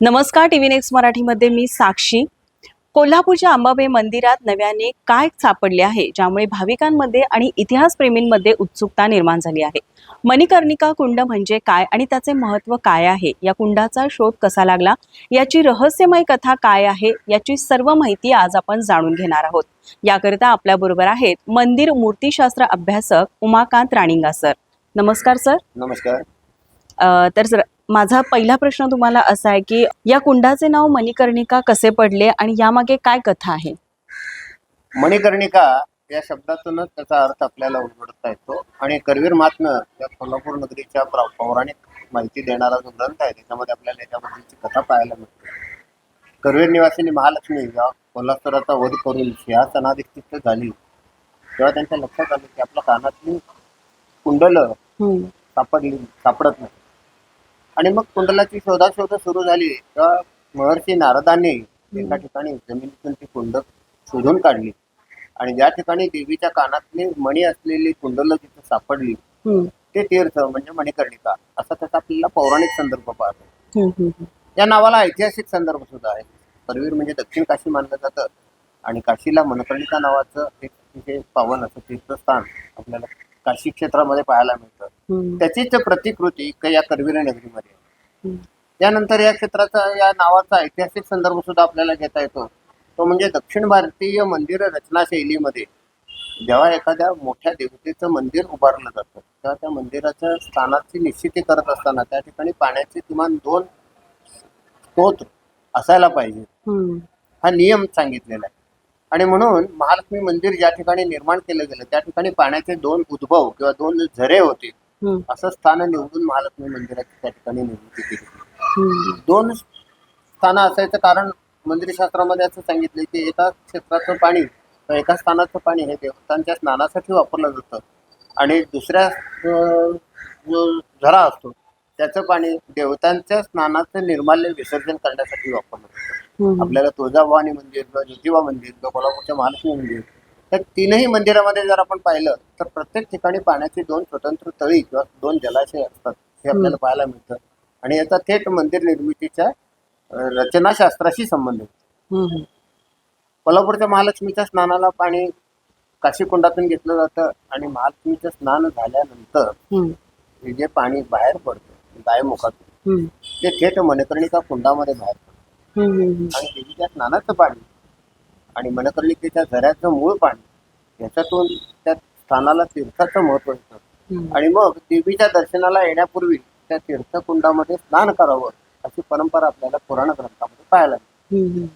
नमस्कार T V next मराठीमध्ये मी साक्षी. कोल्हापूरच्या अंबाबाई मंदिरात नव्याने काय सापडले आहे ज्यामुळे भाविकांमध्ये आणि इतिहासप्रेमींमध्ये उत्सुकता निर्माण झाली आहे. मणिकर्णिका कुंड म्हणजे काय आणि त्याचे महत्त्व काय आहे? या कुंडाचा शोध कसा लागला? याची रहस्यमय कथा काय आहे? याची सर्व माहिती आज आपण जाणून घेणार आहोत. याकरिता आपल्याबरोबर आहेत मंदिर मूर्तीशास्त्र अभ्यासक उमाकांत राणिंगा सर. नमस्कार सर. नमस्कार. तर सर माझा पहिला प्रश्न तुम्हाला असा आहे की या कुंडाचे नाव मणिकर्णिका कसे पडले आणि यामागे काय कथा आहे? मणिकर्णिका या शब्दातूनच त्याचा अर्थ आपल्याला उलगडता येतो. आणि करवीर महात्म्य या कोल्हापूर नगरीच्या प्रा- पौराणिक माहिती देणारा जो ग्रंथ आहे त्याच्यामध्ये आपल्याला याच्याबद्दलची कथा पाहायला मिळते. करवीर निवासिनी महालक्ष्मी जेव्हा कोल्हापुराचा वध करून सिंहासनाधिष्ठित झाली. तेव्हा त्यांच्या लक्षात आलं की आपल्या कानातली कुंडलं सापडली सापडत नाही. आणि मग कुंडलाची शोधाशोध सुरू झाली. तेव्हा महर्षी नारदांनी एका ठिकाणी जमिनीतून ती कुंड शोधून काढली. आणि ज्या ठिकाणी देवीच्या कानातली मणी असलेली कुंडलं जिथे सापडली ते तीर्थ म्हणजे मणिकर्णिका असा त्याचा आपल्याला पौराणिक संदर्भ पाहतो. या नावाला ऐतिहासिक संदर्भ सुद्धा आहे. करवीर म्हणजे दक्षिण काशी मानलं जातं. आणि काशीला मनकर्णिका नावाचं एक तिथे पावन असं तीर्थस्थान आपल्याला काशी क्षेत्रामध्ये पाहायला मिळतं. त्याचीच प्रतिकृती या करवीर नगरीमध्ये त्यानंतर या क्षेत्राचा या नावाचा ऐतिहासिक संदर्भ सुद्धा आपल्याला घेता येतो. तो म्हणजे दक्षिण भारतीय मंदिर रचना शैलीमध्ये. जेव्हा एखाद्या मोठ्या देवतेचं मंदिर उभारलं जातं तेव्हा त्या मंदिराच्या स्थानाची निश्चिती करत असताना त्या ठिकाणी पाण्याचे किमान दोन स्त्रोत असायला पाहिजे. हा नियम सांगितलेला आहे. आणि म्हणून महालक्ष्मी मंदिर ज्या ठिकाणी निर्माण केलं गेलं त्या ठिकाणी पाण्याचे दोन उद्भव किंवा दोन झरे होते. असं स्थान निवडून महालक्ष्मी मंदिराची त्या ठिकाणी निर्मिती केली दोन स्थानं असायचं कारण मंदिरशास्त्रामध्ये असं सांगितलं की एका क्षेत्राचं पाणी एका स्थानाचं पाणी हे देवतांच्या स्नानासाठी वापरलं जातं. आणि दुसऱ्या जो झरा असतो त्याचं पाणी देवतांच्या स्नानाचं निर्माल्य विसर्जन करण्यासाठी वापरलं आपल्याला तुळजाभवानी मंदिर ज्योतिबा मंदिर किंवा कोल्हापूरच्या महालक्ष्मी मंदिर त्या तीनही मंदिरामध्ये जर आपण पाहिलं तर प्रत्येक ठिकाणी पाण्याची दोन स्वतंत्र तळी किंवा दोन जलाशय असतात हे आपल्याला पाहायला मिळतं. आणि याचा थेट मंदिर निर्मितीच्या रचनाशास्त्राशी संबंध आहे हम्म, कोल्हापूरच्या महालक्ष्मीच्या स्नानाला पाणी काशीकुंडातून घेतलं जातं आणि महालक्ष्मीचं स्नान झाल्यानंतर हे जे पाणी बाहेर पडतं गायमुखातून हम्म, ते थेट मनकर्णिका कुंडामध्ये बाहेर आणि देवीच्या स्नानाचं पाणी. आणि मनकर्णिकेच्या झऱ्याचं मूळ पाणी. याच्यातून त्या स्थानाला तीर्थाचं महत्त्व येतं. आणि मग देवीच्या दर्शनाला येण्यापूर्वी त्या तीर्थकुंडामध्ये स्नान करावं अशी परंपरा आपल्याला पुराण ग्रंथामध्ये पाहायला मिळते.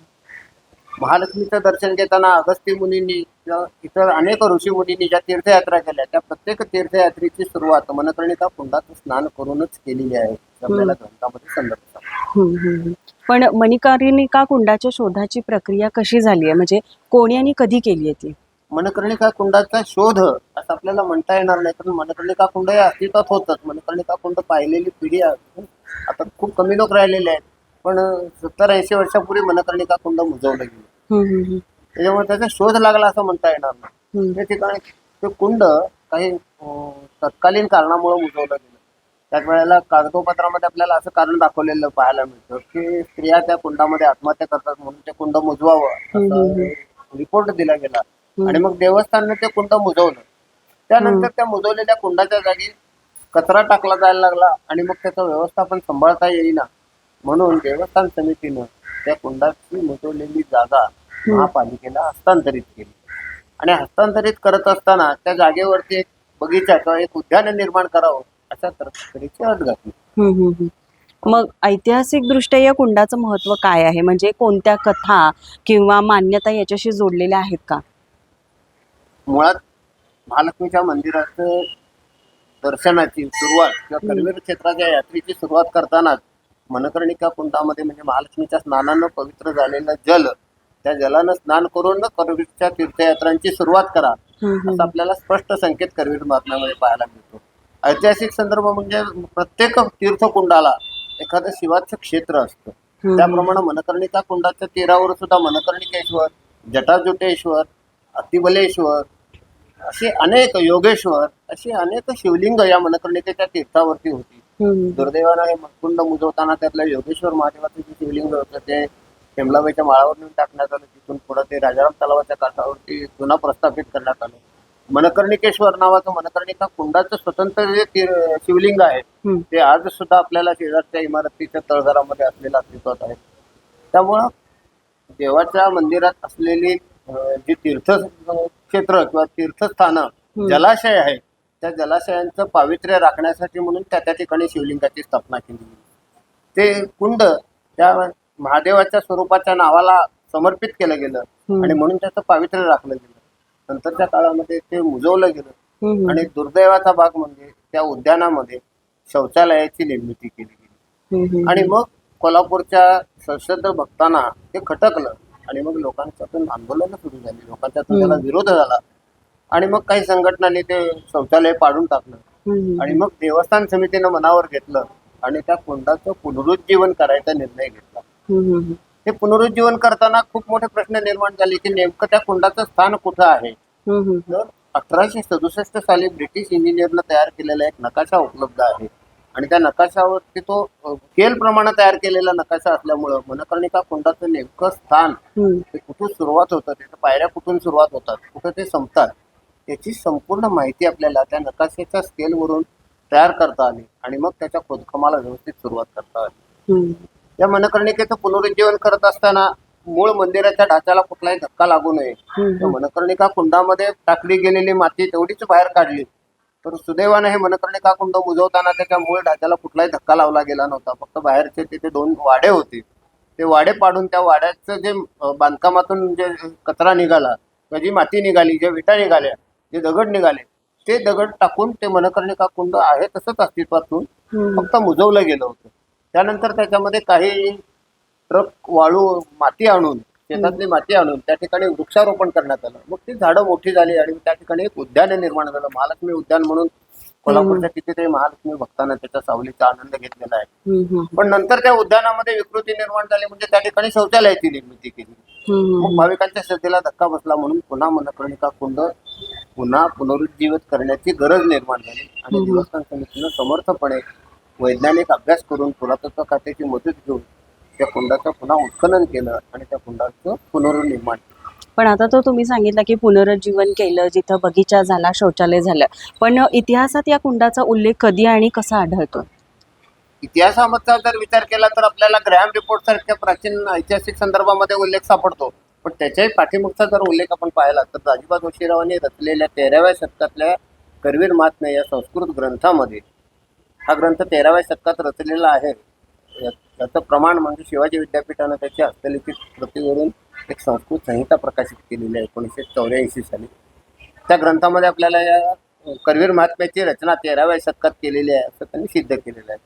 महालक्ष्मीचं दर्शन घेताना अगस्त्य मुनींनी इतर अनेक ऋषी मुनींनी ज्या तीर्थयात्रा केल्या त्या प्रत्येक तीर्थयात्रेची सुरुवात मनकर्णिका कुंडात स्नान करूनच केलेली आहे आपल्याला ग्रंथामध्ये संदर्भ. पण मणिकर्णिका कुंडाच्या शोधाची प्रक्रिया कशी झाली आहे? म्हणजे कोणी आणि कधी केली आहे ती? मनकर्णिका कुंडाचा शोध असं आपल्याला म्हणता येणार नाही कारण मनकर्णिका कुंड हे अस्तित्वात होतच. मनकर्णिका कुंड पाहिलेली पिढी. आता खूप कमी लोक राहिलेले आहेत. पण सत्तर ऐंशी वर्षापूर्वी मनकर्णिका कुंड मुजवलं गेलं? हम्म, त्याच्यामुळे त्याचा शोध लागला असं म्हणता येणार नाही. हम्म, त्या ठिकाणी ते कुंड काही अं, तत्कालीन कारणामुळे मुजवलं गेलं. त्याच वेळेला कागदोपत्रामध्ये आपल्याला असं कारण दाखवलेलं पाहायला मिळतं की स्त्रिया त्या कुंडामध्ये आत्महत्या करतात म्हणून ते कुंड मुजवावं हम्म, रिपोर्ट दिला गेला. आणि मग देवस्थानने ते कुंड मुजवलं. त्यानंतर त्या मुजवलेल्या कुंडाच्या जागी कचरा टाकला जायला लागला आणि मग त्याचं व्यवस्थापन सांभाळता येईना. म्हणून देवस्थान समितीनं त्या कुंडाची मुजवलेली जागा महापालिकेला हस्तांतरित केली. आणि हस्तांतरित करत असताना त्या जागेवरती एक बगीचा किंवा एक उद्यान निर्माण करावं अशा तऱ्हेची अट घातली. मग ऐतिहासिक दृष्ट्या या कुंडाचं महत्त्व काय आहे? म्हणजे कोणत्या कथा किंवा मान्यता याच्याशी जोडलेल्या आहेत का? मुळात महालक्ष्मीच्या मंदिराचं दर्शनाची सुरुवात किंवा करवीर क्षेत्राच्या यात्रेची सुरुवात करतानाच मनकर्णिका कुंडामध्ये म्हणजे महालक्ष्मीच्या स्नानानं पवित्र झालेलं जल त्या जलानं स्नान करून करवीरच्या तीर्थयात्रांची सुरुवात करा. असं आपल्याला स्पष्ट संकेत करवीर महात्म्यामध्ये पाहायला मिळतो ऐतिहासिक संदर्भ म्हणजे प्रत्येक तीर्थकुंडाला एखादं शिवाचं क्षेत्र असतं. त्याप्रमाणे मनकर्णिका कुंडाच्या तीरावर सुद्धा मनकर्णिकेश्वर जटाजुटेश्वर अतिबलेश्वर असे अनेक योगेश्वर अशी अनेक शिवलिंग या मनकर्णिकेच्या तीर्थावरती होती. दुर्दैवानं हे कुंड मुजवताना त्यातलं योगेश्वर महादेवाचं जे शिवलिंग होतं ते टेमलाबाईच्या माळावर नेऊन टाकण्यात आलं. तिथून पुढे ते राजाराम तलावाच्या काठावरती पुन्हा प्रस्थापित करण्यात आलं. मनकर्णिकेश्वर नावाचं मनकर्णिका कुंडाचं स्वतंत्र जे शिवलिंग आहे. ते आज सुद्धा आपल्याला शेजारच्या इमारतीच्या तळघरामध्ये असलेलं अस्तित्वात आहे. त्यामुळं देवाच्या मंदिरात असलेली जी तीर्थ क्षेत्र किंवा तीर्थस्थानं जलाशय आहे त्या जलाशयांचं पावित्र्य राखण्यासाठी म्हणून त्या त्या ठिकाणी शिवलिंगाची स्थापना केली गेली. ते कुंड त्या महादेवाच्या स्वरूपाच्या नावाला समर्पित केलं गेलं. आणि म्हणून त्याचं पावित्र्य राखलं गेलं नंतरच्या काळामध्ये ते मुजवलं गेलं. आणि दुर्दैवाचा भाग म्हणजे त्या उद्यानामध्ये शौचालयाची निर्मिती केली गेली. आणि मग कोल्हापूरच्या सशस्त्र भक्तांना ते खटकलं आणि मग लोकांच्यातून आंदोलन सुरू झाली लोकांच्यातून त्याला विरोध झाला आणि मग काही संघटनांनी ते शौचालय पाडून टाकलं. आणि मग देवस्थान समितीनं मनावर घेतलं आणि त्या कुंडाचं पुनरुज्जीवन करायचा निर्णय घेतला. हे पुनरुज्जीवन करताना खूप मोठे प्रश्न निर्माण झाले की नेमकं त्या कुंडाचं स्थान कुठं आहे. तर अठराशे सदुसष्ट साली ब्रिटिश इंजिनियरनं तयार केलेला एक नकाशा उपलब्ध आहे आणि त्या नकाशावरती तो केल प्रमाणे तयार केलेला नकाशा असल्यामुळं मनकर्णिका कुंडाचं नेमकं स्थान. ते कुठून सुरुवात होतं त्याच्या पायऱ्या कुठून सुरुवात होतात कुठं ते संपतात त्याची संपूर्ण माहिती आपल्याला त्या नकाशाच्या स्केलवरून तयार करता आली आणि मग त्याच्या खोदकामाला व्यवस्थित सुरुवात करता आली. या मनकर्णिकेचं पुनरुज्जीवन करत असताना मूळ मंदिराच्या ढाच्याला कुठलाही धक्का लागू नये. त्या मनकर्णिका कुंडामध्ये टाकली गेलेली माती तेवढीच बाहेर काढली. तर सुदैवाने हे मनकर्णिका कुंड मुजवताना त्याच्या मूळ ढाच्याला कुठलाही धक्का लावला गेला नव्हता. फक्त बाहेरचे तिथे दोन वाडे होते. ते वाडे पाडून त्या वाड्याचं जे बांधकामातून जे कचरा निघाला किंवा जी माती निघाली ज्या विटा निघाल्या जे दगड निघाले ते दगड टाकून ते मनकर्णिका कुंड आहे तसंच अस्तित्वातून. फक्त मुजवलं गेलं होतं. त्यानंतर त्याच्यामध्ये काही ट्रक वाळू माती आणून शेतातली माती आणून त्या ठिकाणी वृक्षारोपण करण्यात आलं. मग ती झाडं मोठी झाली आणि त्या ठिकाणी एक उद्यान निर्माण झालं. महालक्ष्मी उद्यान म्हणून कोल्हापूरच्या कितीतरी महालक्ष्मी भक्तांना त्याच्या सावलीचा आनंद घेतलेला आहे. पण नंतर त्या उद्यानामध्ये विकृती निर्माण झाली म्हणजे त्या ठिकाणी शौचालयाची निर्मिती केली. मग भाविकांच्या श्रद्धेला धक्का बसला म्हणून पुन्हा मनकर्णिका कुंड पुन्हा पुनरुज्जीवित करण्याची गरज निर्माण झाली. आणि देवस्थान समितीनं समर्थपणे वैज्ञानिक अभ्यास करून पुरातत्व खात्याची मदत घेऊन त्या कुंडाचं पुन्हा उत्खनन केलं आणि त्या कुंडाचं पुनर्निर्माण केलं. पण आता तो तुम्ही सांगितलं की पुनरुज्जीवन केलं जिथं बगीचा झाला शौचालय झालं. पण इतिहासात या कुंडाचा उल्लेख कधी आणि कसा आढळतो? इतिहासाचा जर विचार केला तर आपल्याला ग्रॅम रिपोर्ट सारख्या प्राचीन ऐतिहासिक संदर्भामध्ये उल्लेख सापडतो. पण त्याच्याही पाठीमागचा जर उल्लेख आपण पाहिला तर दाजीबा जोशीरावांनी रचलेल्या तेराव्या शतकातल्या करवीर महात्म्य या संस्कृत ग्रंथामध्ये हा ग्रंथ तेराव्या शतकात रचलेला आहे. याचं प्रमाण म्हणजे शिवाजी विद्यापीठानं त्याची हस्तलिखित कृतीवरून एक संस्कृत संहिता प्रकाशित केलेली आहे एकोणीसशे चौऱ्याऐंशी साली. त्या ग्रंथामध्ये आपल्याला या करवीर महात्म्याची रचना तेराव्या शतकात केलेली आहे असं त्यांनी सिद्ध केलेलं आहे.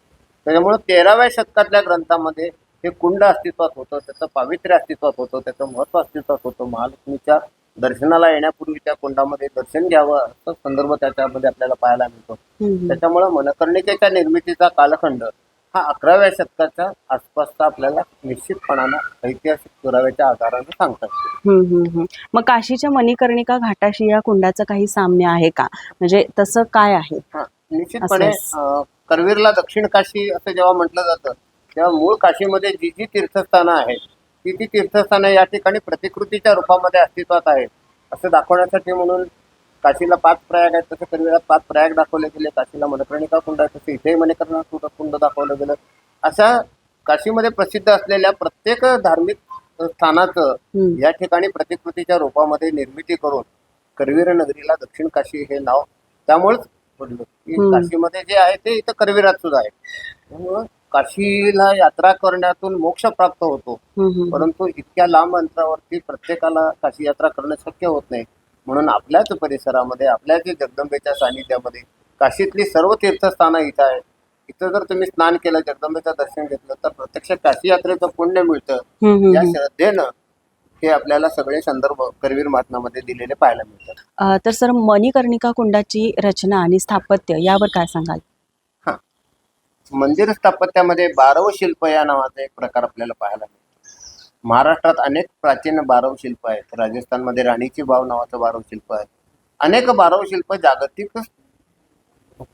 त्याच्यामुळं तेराव्या शतकातल्या ग्रंथामध्ये हे कुंड अस्तित्वात होतं त्याचं पावित्र्य अस्तित्वात होतं त्याचं महत्त्व अस्तित्वात होतं. महालक्ष्मीच्या दर्शनाला येण्यापूर्वी त्या कुंडामध्ये दर्शन घ्यावं असं संदर्भ त्याच्यामध्ये आपल्याला पाहायला मिळतो. त्याच्यामुळं मनकर्णिकेच्या निर्मितीचा कालखंड हा अकराव्या शतकाच्या आसपासचा आपल्याला निश्चितपणानं ऐतिहासिक पुराव्याच्या आधाराने सांगता येतो. हम्म, हम्म, हम्म. मग काशीच्या मणिकर्णिका घाटाशी या कुंडाचं काही साम्य आहे का? म्हणजे तसं काय आहे? निश्चितपणे करवीरला दक्षिण काशी असं जेव्हा म्हटलं जातं तेव्हा मूळ काशीमध्ये जी जी तीर्थस्थानं आहेत ती ती तीर्थस्थानं या ठिकाणी प्रतिकृतीच्या रूपामध्ये अस्तित्वात आहेत. असं दाखवण्यासाठी म्हणून काशीला पाच प्रयाग आहेत तसं करवीरात पाच प्रयाग दाखवले गेले. काशीला मनकर्णिका कुंड आहे तसं इथेही मनकर्णिका कुंड दाखवलं गेलं. अशा काशीमध्ये प्रसिद्ध असलेल्या प्रत्येक धार्मिक स्थानाचं. या ठिकाणी प्रतिकृतीच्या रूपामध्ये निर्मिती करून करवीर नगरीला दक्षिण काशी हे नाव त्यामुळेच पडलं. की. काशीमध्ये जे आहे ते इथं करवीरात सुद्धा आहे. त्यामुळं काशीला यात्रा करण्यातून मोक्ष प्राप्त होतो. परंतु इतक्या लांब अंतरावरती प्रत्येकाला काशी यात्रा करणं शक्य होत नाही. म्हणून आपल्याच परिसरामध्ये आपल्याच जगदंबेच्या सानिध्यामध्ये काशीतली सर्व तीर्थस्थानं इथं आहेत. इथं जर तुम्ही स्नान केलं जगदंबेचं दर्शन घेतलं तर प्रत्यक्ष काशी यात्रेचं पुण्य मिळतं. या. श्रद्धेनं हे आपल्याला सगळे संदर्भ करवीर महात्म्यामध्ये दिलेले पाहायला मिळतात. तर सर मणिकर्णिका कुंडाची रचना आणि स्थापत्य यावर काय सांगाल? मंदिर स्थापत्यामध्ये बारव शिल्प या नावाचा एक प्रकार आपल्याला पाहायला मिळतो महाराष्ट्रात अनेक प्राचीन बारव शिल्प आहेत राजस्थानमध्ये राणीची बाव नावाचं बारव शिल्प आहे अनेक बारव शिल्प जागतिक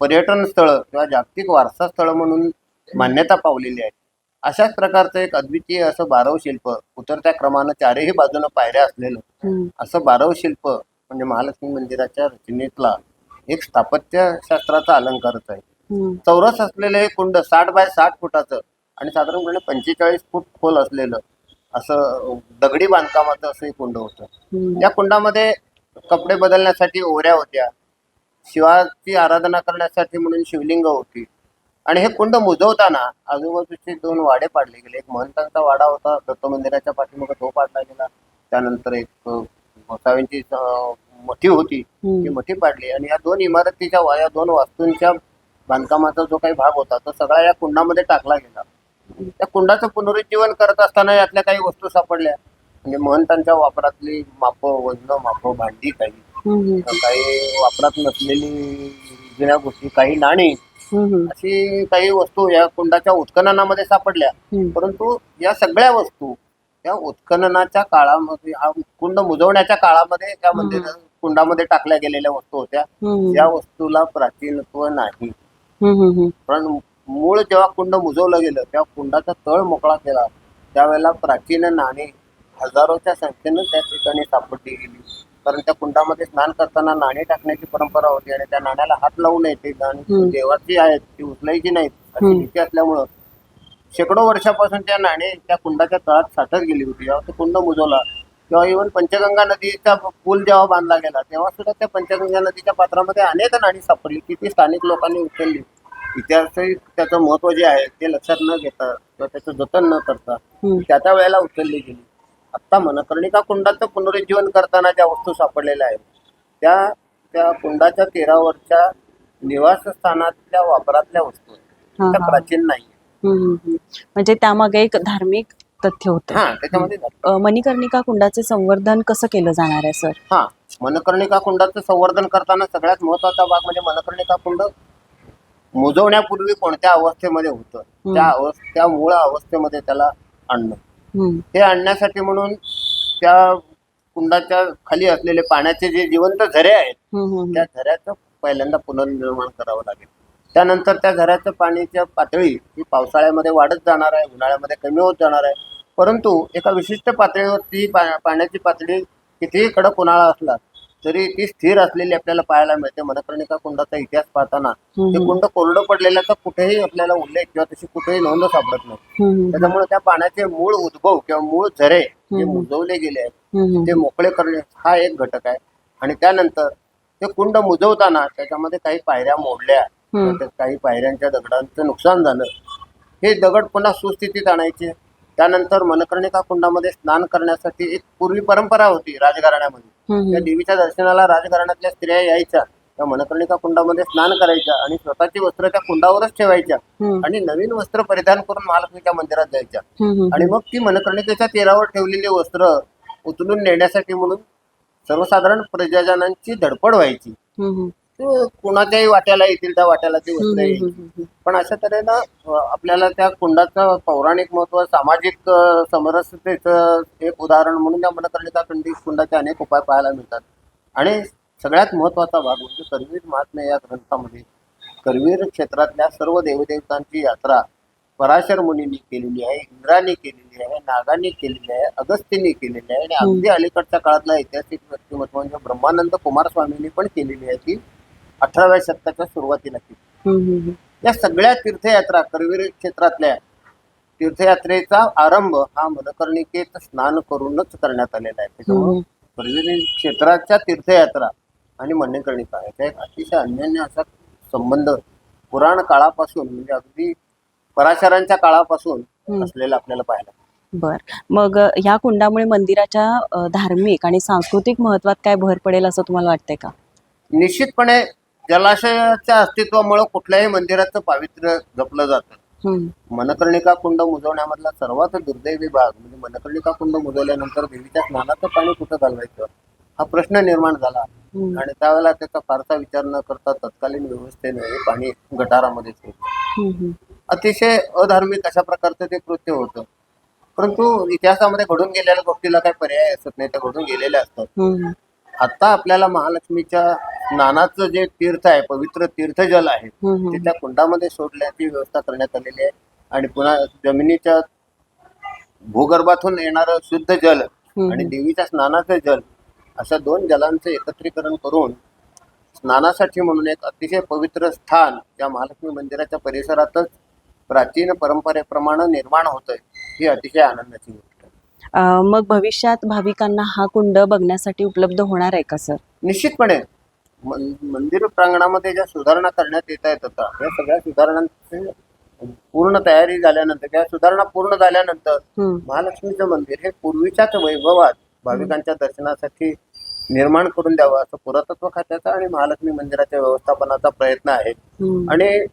पर्यटन स्थळ किंवा जागतिक वारसा स्थळ म्हणून मान्यता पावलेली आहे अशाच प्रकारचं एक अद्वितीय असं बारव शिल्प उतरत्या क्रमानं चारही बाजूनं पायऱ्या असलेलं. असं बारव शिल्प म्हणजे महालक्ष्मी मंदिराच्या रचनेतला एक स्थापत्य शास्त्राचा अलंकारच आहे. चौरस असलेलं हे कुंड साठ बाय साठ फुटाचं आणि साधारणपणे पंचेचाळीस फूट खोल असलेलं असं दगडी बांधकामाचं असं हे कुंड होतं. या कुंडामध्ये कपडे बदलण्यासाठी ओऱ्या होत्या. शिवाची आराधना करण्यासाठी म्हणून शिवलिंग होती. आणि हे कुंड मुजवताना आजूबाजूचे दोन वाडे पाडले गेले. एक महंतांचा वाडा होता दत्त मंदिराच्या पाठीमागे तो पाडला गेला. त्यानंतर एक अ, मठी होती. ती. मठी पाडली. आणि या दोन इमारतीच्या या दोन वास्तूंच्या बांधकामाचा जो काही भाग होता तो सगळा या कुंडामध्ये टाकला गेला त्या कुंडाचं पुनरुज्जीवन करत असताना यातल्या काही वस्तू सापडल्या म्हणजे महंतांच्या वापरातली माप वजन माप भांडी काही. काही वापरात नसलेली जुन्या गोष्टी काही नाणी. अशी काही वस्तू या कुंडाच्या उत्खननामध्ये सापडल्या. परंतु या सगळ्या वस्तू या उत्खननाच्या काळामध्ये हा कुंड मुजवण्याच्या काळामध्ये त्या मंदिर कुंडामध्ये टाकल्या गेलेल्या वस्तू होत्या. या वस्तूला प्राचीनत्व नाही. पण मूळ जेव्हा कुंड मुजवलं गेलं तेव्हा कुंडाचा तळ मोकळा केला त्यावेळेला प्राचीन नाणी हजारोच्या संख्येनं त्या ठिकाणी सापडली गेली कारण त्या कुंडामध्ये स्नान करताना नाणी टाकण्याची परंपरा होती आणि त्या नाण्याला हात लावू नये ते हम्म. देवाची आहेत ती उचलायची नाहीत अशी. भीती असल्यामुळं शेकडो वर्षापासून त्या नाणी त्या कुंडाच्या तळात साठत गेली होती जेव्हा तो कुंड मुजवला तेव्हा इव्हन पंचगंगा नदीचा पूल जेव्हा बांधला गेला तेव्हा सुद्धा त्या पंचगंगा नदीच्या पात्रामध्ये अनेक नाणी सापडली की ती स्थानिक लोकांनी उचलली इतिहासही त्याचं महत्त्व जे आहे ते लक्षात न घेता किंवा त्याचं जतन न करता. त्या त्या वेळेला उचलली गेली आत्ता मनकर्णिका कुंडाचं पुनरुज्जीवन करताना ज्या वस्तू सापडलेल्या आहेत त्या त्या कुंडाच्या तीरावरच्या निवासस्थानातल्या वापरातल्या वस्तू आहेत. त्या. प्राचीन नाही. म्हणजे त्यामागे एक धार्मिक तथ्य होतं हा त्याच्यामध्ये अ, मणिकर्णिका कुंडाचे संवर्धन कसं केलं जाणार आहे सर? हा मनकर्णिका कुंडाचं संवर्धन करताना सगळ्यात महत्त्वाचा भाग म्हणजे मनकर्णिका कुंड मुजवण्यापूर्वी कोणत्या अवस्थेमध्ये होतं? त्या अवस्थ त्या मूळ अवस्थेमध्ये त्याला आणणं. हम्म. हे आणण्यासाठी म्हणून त्या कुंडाच्या खाली असलेले पाण्याचे जे जिवंत झरे आहेत हम्म. हम्म. त्या झऱ्याचं पहिल्यांदा पुनर्निर्माण करावं लागेल. त्यानंतर त्या झऱ्याचं पाण्याच्या पातळी ही पावसाळ्यामध्ये वाढत जाणार आहे उन्हाळ्यामध्ये कमी होत जाणार आहे. परंतु एका विशिष्ट पातळीवरती पा- पाण्याची पातळी कितीही कडक उन्हाळा असला तरी ती स्थिर असलेली आपल्याला पाहायला मिळते मनकर्णिका कुंडाचा इतिहास पाहताना ते. कुंड कोरडं पडलेल्याचा कुठेही आपल्याला उल्लेख किंवा तशी कुठेही नोंद सापडत नाही. त्याच्यामुळे त्या पाण्याचे मूळ उद्भव किंवा मूळ झरे जे. मुजवले गेले आहेत. ते मोकळे करणे हा एक घटक आहे आणि त्यानंतर ते कुंड मुजवताना त्याच्यामध्ये काही पायऱ्या मोडल्या काही पायऱ्यांच्या दगडांचं नुकसान झालं हे दगड पुन्हा सुस्थितीत आणायचे त्यानंतर मनकर्णिका कुंडामध्ये स्नान करण्यासाठी एक पूर्वी परंपरा होती राजघराण्यामध्ये. त्या देवीच्या दर्शनाला राजघराण्यातल्या स्त्रिया यायच्या त्या मनकर्णिका कुंडामध्ये स्नान करायच्या आणि स्वतःची वस्त्र त्या कुंडावरच ठेवायच्या. आणि नवीन वस्त्र परिधान करून महालक्ष्मीच्या मंदिरात जायच्या. आणि मग ती मनकर्णिकेच्या तीरावर ठेवलेली वस्त्र उचलून नेण्यासाठी म्हणून सर्वसाधारण प्रजाजनांची धडपड व्हायची. ते कुणाच्याही वाट्याला येतील त्या वाट्याला ती हम्म. पण अशा तऱ्हेनं अ, आपल्याला त्या कुंडाचं पौराणिक महत्त्व सामाजिक अ, समरसतेचं एक उदाहरण म्हणून त्या मनकर्णिका कुंडी कुंडाचे अनेक उपाय पाहायला मिळतात. आणि सगळ्यात महत्त्वाचा भाग म्हणजे करवीर महात्म्य या ग्रंथामध्ये. करवीर क्षेत्रातल्या सर्व देवदेवतांची यात्रा पराशर मुनींनी केलेली आहे इंद्राने केलेली आहे नागांनी केलेली आहे अगस्तींनी केलेली आहे आणि अगदी अलीकडच्या काळातला ऐतिहासिक व्यक्तिमत्व म्हणजे ब्रह्मानंद कुमारस्वामींनी पण केलेली आहे ती. अठराव्या शतकाच्या सुरुवातीला केली. या सगळ्या तीर्थयात्रा करवीर क्षेत्रातल्या तीर्थयात्रेचा आरंभ हा मनकर्णिकेत स्नान करूनच करण्यात आलेला आहे त्याच्यामुळे. करवीर क्षेत्राच्या तीर्थयात्रा आणि मणिकर्णिका याचा एक अतिशय अन्योन्य असा संबंध पुराण काळापासून म्हणजे अगदी पराशरांच्या काळापासून. असलेला आपल्याला पाहायला. बर मग या कुंडामुळे मंदिराच्या धार्मिक आणि सांस्कृतिक महत्वात काय भर पडेल असं तुम्हाला वाटतंय का निश्चितपणे जलाशयाच्या अस्तित्वामुळे कुठल्याही मंदिराचं पावित्र्य जपलं जातं हम्म. मनकर्णिका कुंड मुजवण्यामधला सर्वात दुर्दैवी भाग म्हणजे मनकर्णिका कुंड मुजवल्यानंतर देवीच्या स्नानाचं पाणी कुठं घालवायचं हा प्रश्न निर्माण झाला हम्म. आणि त्यावेळेला त्याचा फारसा विचार न करता तत्कालीन व्यवस्थेने हे पाणी गटारामध्ये सोडलं हम्म. अतिशय अधार्मिक अशा प्रकारचं ते कृत्य होतं परंतु इतिहासामध्ये घडून गेलेल्या गोष्टीला काही पर्याय असत नाही त्या घडून गेलेल्या असतात हम्म. आता आपल्याला महालक्ष्मीच्या स्नानाचं जे तीर्थ आहे पवित्र तीर्थजल आहे. ते त्या कुंडामध्ये सोडण्याची व्यवस्था करण्यात आलेली आहे आणि पुन्हा जमिनीच्या भूगर्भातून येणारं शुद्ध जल. आणि देवीच्या स्नानाचं जल अशा दोन जलांचं एकत्रीकरण करून स्नानासाठी म्हणून एक अतिशय पवित्र स्थान या महालक्ष्मी मंदिराच्या परिसरातच प्राचीन परंपरेप्रमाणे निर्माण होतंय ही अतिशय आनंदाची गोष्ट मग भविष्यात भाविकांना हा कुंड बघण्यासाठी उपलब्ध होणार आहे का सर निश्चितपणे मंदिर प्रांगणामध्ये ज्या सुधारणा करण्यात येत आहेत आता या सगळ्या सुधारणांची पूर्ण तयारी झाल्यानंतर किंवा सुधारणा पूर्ण झाल्यानंतर. महालक्ष्मीचं मंदिर हे पूर्वीच्याच वैभवात भाविकांच्या दर्शनासाठी निर्माण करून द्यावं असं पुरातत्व खात्याचा आणि महालक्ष्मी मंदिराच्या व्यवस्थापनाचा प्रयत्न आहे. आणि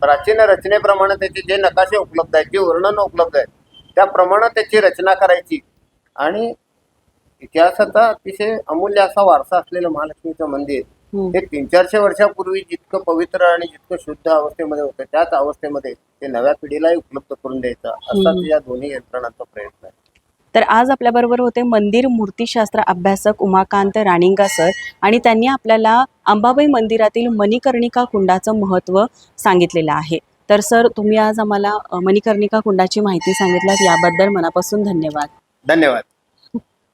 प्राचीन रचनेप्रमाणे त्याचे जे नकाशे उपलब्ध आहेत जे वर्णन उपलब्ध आहेत त्याप्रमाणे त्याची रचना करायची आणि इतिहासाचा अतिशय अमूल्य असा वारसा असलेलं महालक्ष्मीचं मंदिर हे तीन चारशे वर्षापूर्वी जितकं पवित्र आणि जितकं शुद्ध अवस्थेमध्ये होतं त्याच अवस्थेमध्ये ते नव्या पिढीलाही उपलब्ध करून द्यायचं असाच हम्म. या दोन्ही यंत्रणांचा प्रयत्न आहे. तर आज आपल्याबरोबर होते मंदिर मूर्तीशास्त्र अभ्यासक उमाकांत राणिंगा सर आणि त्यांनी आपल्याला अंबाबाई मंदिरातील मणिकर्णिका कुंडाचं महत्त्व सांगितलेलं आहे. तर सर तुम्ही आज आम्हाला मणिकर्णिका कुंडाची माहिती सांगितल्यात याबद्दल मनापासून धन्यवाद. धन्यवाद.